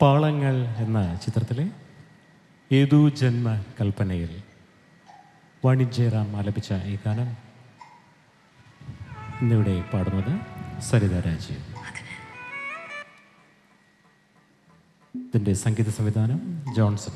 പാളങ്ങൾ എന്ന ചിത്രത്തിലെ ഏതു ജന്മ കൽപ്പനയിൽ വാണിജ്യറാം ആലപിച്ച ഈ ഗാനം ഇന്നിവിടെ പാടുന്നത് സരിത രാജീവ് ഇതിന്റെ സംഗീത സംവിധാനം ജോൺസൺ.